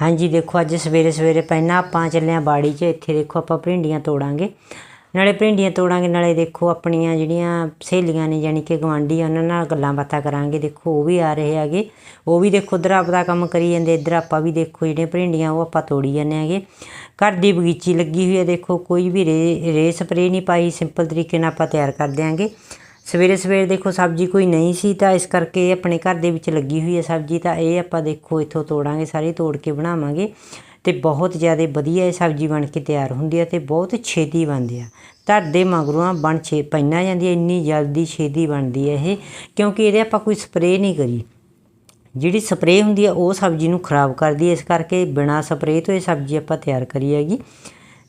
ਹਾਂਜੀ, ਦੇਖੋ ਅੱਜ ਸਵੇਰੇ ਸਵੇਰੇ ਪਹਿਲਾਂ ਆਪਾਂ ਚੱਲੇ ਹਾਂ ਬਾੜੀ 'ਚ, ਇੱਥੇ ਦੇਖੋ ਆਪਾਂ ਭਿੰਡੀਆਂ ਤੋੜਾਂਗੇ। ਨਾਲੇ ਭਿੰਡੀਆਂ ਤੋੜਾਂਗੇ, ਨਾਲੇ ਦੇਖੋ ਆਪਣੀਆਂ ਜਿਹੜੀਆਂ ਸਹੇਲੀਆਂ ਨੇ ਯਾਨੀ ਕਿ ਗਵਾਂਢੀ ਉਹਨਾਂ ਨਾਲ ਗੱਲਾਂ ਬਾਤਾਂ ਕਰਾਂਗੇ। ਦੇਖੋ ਉਹ ਵੀ ਆ ਰਹੇ ਹੈਗੇ, ਉਹ ਵੀ ਦੇਖੋ ਉਧਰ ਆਪਦਾ ਕੰਮ ਕਰੀ ਜਾਂਦੇ, ਇੱਧਰ ਆਪਾਂ ਵੀ ਦੇਖੋ ਜਿਹੜੀਆਂ ਭਿੰਡੀਆਂ ਉਹ ਆਪਾਂ ਤੋੜੀ ਜਾਂਦੇ ਹੈਗੇ। ਘਰ ਦੀ ਬਗੀਚੀ ਲੱਗੀ ਹੋਈ ਹੈ, ਦੇਖੋ ਕੋਈ ਵੀ ਰੇ ਰੇ ਸਪਰੇ ਨਹੀਂ ਪਾਈ ਸਿੰਪਲ ਤਰੀਕੇ ਨਾਲ ਆਪਾਂ ਤਿਆਰ ਕਰ ਦਿਆਂਗੇ। ਸਵੇਰੇ ਸਵੇਰੇ ਦੇਖੋ ਸਬਜ਼ੀ ਕੋਈ ਨਹੀਂ ਸੀ ਤਾਂ ਇਸ ਕਰਕੇ ਇਹ ਆਪਣੇ ਘਰ ਦੇ ਵਿੱਚ ਲੱਗੀ ਹੋਈ ਹੈ ਸਬਜ਼ੀ ਤਾਂ ਇਹ ਆਪਾਂ ਦੇਖੋ ਇੱਥੋਂ ਤੋੜਾਂਗੇ, ਸਾਰੀ ਤੋੜ ਕੇ ਬਣਾਵਾਂਗੇ। ਤੇ ਬਹੁਤ ਜ਼ਿਆਦਾ ਵਧੀਆ ਇਹ ਸਬਜ਼ੀ ਬਣ ਕੇ ਤਿਆਰ ਹੁੰਦੀ ਹੈ ਤੇ ਬਹੁਤ ਛੇਤੀ ਬਣਦੀ ਆ ਧਰ ਦੇ ਮਗਰੋਂ ਬਣ ਛੇ ਪੈਣਾ ਜਾਂਦੀ ਹੈ, ਇੰਨੀ ਜਲਦੀ ਛੇਤੀ ਬਣਦੀ ਹੈ ਇਹ, ਕਿਉਂਕਿ ਇਹਦੇ ਆਪਾਂ ਕੋਈ ਸਪਰੇਅ ਨਹੀਂ ਕਰੀ। ਜਿਹੜੀ ਸਪਰੇਅ ਹੁੰਦੀ ਹੈ ਉਹ ਸਬਜ਼ੀ ਨੂੰ ਖਰਾਬ ਕਰਦੀ ਹੈ, ਇਸ ਕਰਕੇ ਬਿਨਾ ਸਪਰੇਅ ਤੋਂ ਇਹ ਸਬਜ਼ੀ ਆਪਾਂ ਤਿਆਰ ਕਰੀ ਹੈਗੀ।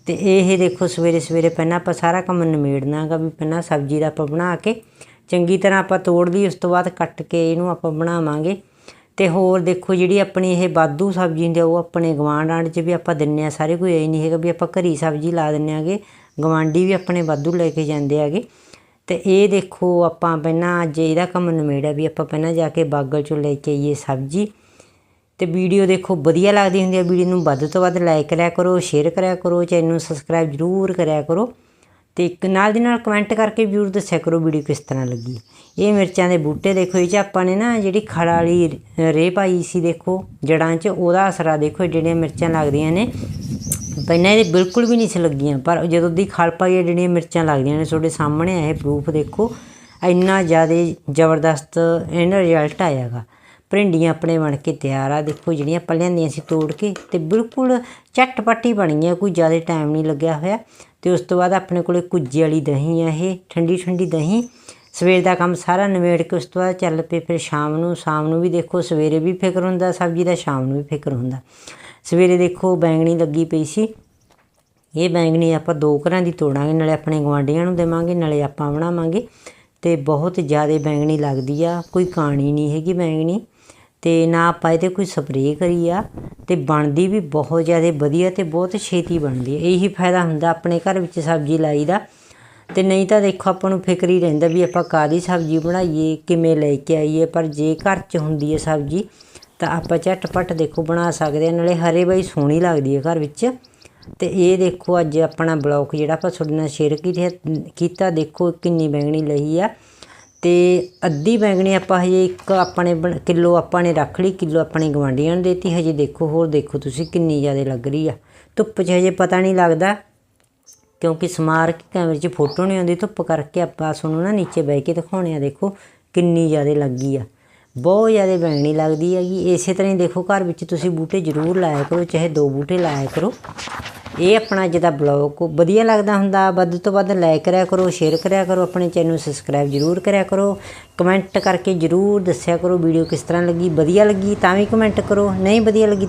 ਤੇ ਇਹ ਦੇਖੋ ਸਵੇਰੇ ਸਵੇਰੇ ਪਹਿਲਾਂ ਆਪਾਂ ਸਾਰਾ ਕੰਮ ਨਿਮੇੜਨਾਗਾ ਵੀ ਪਹਿਲਾਂ ਸਬਜ਼ੀ ਦਾ ਆਪਾਂ ਬਣਾ ਕੇ ਚੰਗੀ ਤਰ੍ਹਾਂ ਆਪਾਂ ਤੋੜ ਲਈ, ਉਸ ਤੋਂ ਬਾਅਦ ਕੱਟ ਕੇ ਇਹਨੂੰ ਆਪਾਂ ਬਣਾਵਾਂਗੇ। ਤੇ ਹੋਰ ਦੇਖੋ ਜਿਹੜੀ ਆਪਣੀ ਇਹ ਬਾਦੂ ਸਬਜ਼ੀ ਹੁੰਦੀ ਆ, ਉਹ ਆਪਣੇ ਗਵਾਂਢ ਆਂਢ 'ਚ ਵੀ ਆਪਾਂ ਦਿੰਨੇ ਆ, ਸਾਰੇ ਕੋਈ ਇਹ ਨਹੀਂ ਹੈਗਾ ਵੀ ਆਪਾਂ ਘਰੀ ਸਬਜ਼ੀ ਲਾ ਦਿੰਨੇ ਆਗੇ ਗਵਾਂਢੀ ਵੀ ਆਪਣੇ ਵਾਧੂ ਲੈ ਕੇ ਜਾਂਦੇ ਆਗੇ। ਤੇ ਇਹ ਦੇਖੋ ਆਪਾਂ ਪਹਿਲਾਂ ਅੱਜ ਇਹਦਾ ਕੰਮ ਨਿਮੇੜਿਆ ਵੀ ਆਪਾਂ ਪਹਿਲਾਂ ਜਾ ਕੇ ਬਾਗਲ ਚੋਂ ਲੈ ਕੇ ਆਈਏ ਸਬਜ਼ੀ। ਤੇ ਵੀਡੀਓ ਦੇਖੋ, ਵਧੀਆ ਲੱਗਦੀ ਹੁੰਦੀ ਹੈ ਵੀਡੀਓ ਨੂੰ ਵੱਧ ਤੋਂ ਵੱਧ ਲਾਈਕ ਕਰਿਆ ਕਰੋ ਸ਼ੇਅਰ ਕਰਿਆ ਕਰੋ, ਚੈਨਲ ਨੂੰ ਸਬਸਕ੍ਰਾਈਬ ਜ਼ਰੂਰ ਕਰਿਆ ਕਰੋ। ਤੇ ਇੱਕ ਨਾਲ ਦੀ ਨਾਲ ਕਮੈਂਟ ਕਰਕੇ ਜ਼ਰੂਰ ਦੱਸਿਆ ਕਰੋ ਵੀਡੀਓ ਕਿਸ ਤਰ੍ਹਾਂ ਲੱਗੀ। ਇਹ ਮਿਰਚਾਂ ਦੇ ਬੂਟੇ ਦੇਖੋ, ਇਹ ਚ ਆਪਾਂ ਨੇ ਨਾ ਜਿਹੜੀ ਖੜ ਵਾਲੀ ਰੇ ਪਾਈ ਸੀ ਦੇਖੋ, ਜੜਾਂ 'ਚ, ਉਹਦਾ ਅਸਰਾ ਦੇਖੋ, ਜਿਹੜੀਆਂ ਮਿਰਚਾਂ ਲੱਗਦੀਆਂ ਨੇ। ਪਹਿਲਾਂ ਇਹ ਬਿਲਕੁਲ ਵੀ ਨਹੀਂ ਸੀ ਲੱਗੀਆਂ, ਪਰ ਜਦੋਂ ਦੀ ਖਲ ਪਾਈ ਹੈ ਜਿਹੜੀਆਂ ਮਿਰਚਾਂ ਲੱਗਦੀਆਂ ਨੇ, ਤੁਹਾਡੇ ਸਾਹਮਣੇ ਇਹ ਪ੍ਰੂਫ ਦੇਖੋ। ਇੰਨਾ ਜ਼ਿਆਦਾ ਜ਼ਬਰਦਸਤ ਇਹਨਾਂ ਰਿਜ਼ਲਟ ਆਇਆਗਾ। ਭਰਿੰਡੀਆਂ ਆਪਣੇ ਬਣ ਕੇ ਤਿਆਰ ਆ। ਦੇਖੋ ਜਿਹੜੀਆਂ ਆਪਾਂ ਲਿਆਂਦੀਆਂ ਸੀ ਤੋੜ ਕੇ ਤੇ ਬਿਲਕੁਲ ਝਟਪਟੀ ਬਣੀਆਂ, ਕੋਈ ਜ਼ਿਆਦਾ ਟਾਈਮ ਨਹੀਂ ਲੱਗਿਆ ਹੋਇਆ। ਤੇ ਉਸ ਤੋਂ ਬਾਅਦ ਆਪਣੇ ਕੋਲੇ ਕੁੱਜੇ ਵਾਲੀ ਦਹੀਂ ਆ ਇਹ, ਠੰਡੀ ਠੰਡੀ ਦਹੀਂ। ਸਵੇਰ ਦਾ ਕੰਮ ਸਾਰਾ ਨਿਬੇੜ ਕੇ ਉਸ ਤੋਂ ਬਾਅਦ ਚੱਲ ਪਏ, ਫਿਰ ਸ਼ਾਮ ਨੂੰ ਸ਼ਾਮ ਨੂੰ ਵੀ ਦੇਖੋ ਸਵੇਰੇ ਵੀ ਫਿਕਰ ਹੁੰਦਾ, ਸਬਜ਼ੀ ਦਾ ਸ਼ਾਮ ਨੂੰ ਵੀ ਫਿਕਰ ਹੁੰਦਾ। ਸਵੇਰੇ ਦੇਖੋ ਬੈਂਗਣੀ ਲੱਗੀ ਪਈ ਸੀ। ਇਹ ਬੈਂਗਣੀ ਆਪਾਂ ਦੋ ਘਰਾਂ ਦੀ ਤੋੜਾਂਗੇ, ਨਾਲੇ ਆਪਣੇ ਗਵਾਂਢੀਆਂ ਨੂੰ ਦੇਵਾਂਗੇ, ਨਾਲੇ ਆਪਾਂ ਬਣਾਵਾਂਗੇ। ਤੇ ਬਹੁਤ ਜ਼ਿਆਦਾ ਬੈਂਗਣੀ ਲੱਗਦੀ ਆ, ਕੋਈ ਕਹਾਣੀ ਨਹੀਂ ਹੈਗੀ ਬੈਂਗਣੀ। ਅਤੇ ਨਾ ਆਪਾਂ ਇਹਦੇ ਕੋਈ ਸਪਰੇਅ ਕਰੀ ਆ ਅਤੇ ਬਣਦੀ ਵੀ ਬਹੁਤ ਜ਼ਿਆਦਾ ਵਧੀਆ ਅਤੇ ਬਹੁਤ ਛੇਤੀ ਬਣਦੀ ਹੈ ਇਹੀ ਫਾਇਦਾ ਹੁੰਦਾ ਆਪਣੇ ਘਰ ਵਿੱਚ ਸਬਜ਼ੀ ਲਾਈ ਦਾ। ਅਤੇ ਨਹੀਂ ਤਾਂ ਦੇਖੋ ਆਪਾਂ ਨੂੰ ਫਿਕਰ ਹੀ ਰਹਿੰਦਾ ਵੀ ਆਪਾਂ ਕਾਦੀ ਸਬਜ਼ੀ ਬਣਾਈਏ, ਕਿਵੇਂ ਲੈ ਕੇ ਆਈਏ, ਪਰ ਜੇ ਘਰ 'ਚ ਹੁੰਦੀ ਹੈ ਸਬਜ਼ੀ, ਤਾਂ ਆਪਾਂ ਝਟਪਟ ਦੇਖੋ ਬਣਾ ਸਕਦੇ ਹਾਂ ਨਾਲੇ ਹਰੇ ਬਾਈ ਸੋਹਣੀ ਲੱਗਦੀ ਹੈ ਘਰ ਵਿੱਚ। ਤੇ ਇਹ ਦੇਖੋ ਅੱਜ ਆਪਣਾ ਬਲੌਕ ਜਿਹੜਾ ਆਪਾਂ ਤੁਹਾਡੇ ਨਾਲ ਸ਼ੇਅਰ ਕੀਤਾ ਦੇਖੋ ਕਿੰਨੀ ਬੈਂਗਣੀ ਲਈ ਆ। ਤੇ ਅੱਧੀ ਬੈਂਗਣੀ ਆਪਾਂ ਹਜੇ ਇੱਕ ਆਪਣੇ ਕਿਲੋ ਆਪਾਂ ਨੇ ਰੱਖ ਲਈ, ਕਿਲੋ ਆਪਣੇ ਗਵਾਂਢੀਆਂ ਨੂੰ ਦੇਤੀ। ਹਜੇ ਦੇਖੋ, ਹੋਰ ਦੇਖੋ ਤੁਸੀਂ ਕਿੰਨੀ ਜ਼ਿਆਦਾ ਲੱਗ ਰਹੀ ਆ। ਧੁੱਪ 'ਚ ਹਜੇ ਪਤਾ ਨਹੀਂ ਲੱਗਦਾ, ਕਿਉਂਕਿ ਸਮਾਰਕ ਕੈਮਰੇ 'ਚ ਫੋਟੋ ਨਹੀਂ ਆਉਂਦੀ। ਧੁੱਪ ਕਰਕੇ ਆਪਾਂ ਸਾਨੂੰ ਨਾ ਨੀਚੇ ਬਹਿ ਕੇ ਦਿਖਾਉਣੇ ਆ, ਦੇਖੋ ਕਿੰਨੀ ਜ਼ਿਆਦਾ ਲੱਗੀ ਆ। ਬਹੁਤ ਜ਼ਿਆਦਾ ਬੈਂਗਣੀ ਲੱਗਦੀ ਹੈਗੀ। ਇਸੇ ਤਰ੍ਹਾਂ ਹੀ ਦੇਖੋ, ਘਰ ਵਿੱਚ ਤੁਸੀਂ ਬੂਟੇ ਜ਼ਰੂਰ ਲਾਇਆ ਕਰੋ, ਚਾਹੇ ਦੋ ਬੂਟੇ ਲਾਇਆ ਕਰੋ। ਇਹ ਆਪਣਾ ਜਿਹਦਾ ਬਲੌਗ ਵਧੀਆ ਲੱਗਦਾ ਹੁੰਦਾ, ਵੱਧ ਤੋਂ ਵੱਧ ਲਾਈਕ ਕਰਿਆ ਕਰੋ ਸ਼ੇਅਰ ਕਰਿਆ ਕਰੋ, ਆਪਣੇ ਚੈਨਲ ਨੂੰ ਸਬਸਕ੍ਰਾਈਬ ਜ਼ਰੂਰ ਕਰਿਆ ਕਰੋ। ਕਮੈਂਟ ਕਰਕੇ ਜ਼ਰੂਰ ਦੱਸਿਆ ਕਰੋ ਵੀਡੀਓ ਕਿਸ ਤਰ੍ਹਾਂ ਲੱਗੀ, ਵਧੀਆ ਲੱਗੀ ਤਾਂ ਵੀ ਕਮੈਂਟ ਕਰੋ, ਨਹੀਂ ਵਧੀਆ ਲੱਗੀ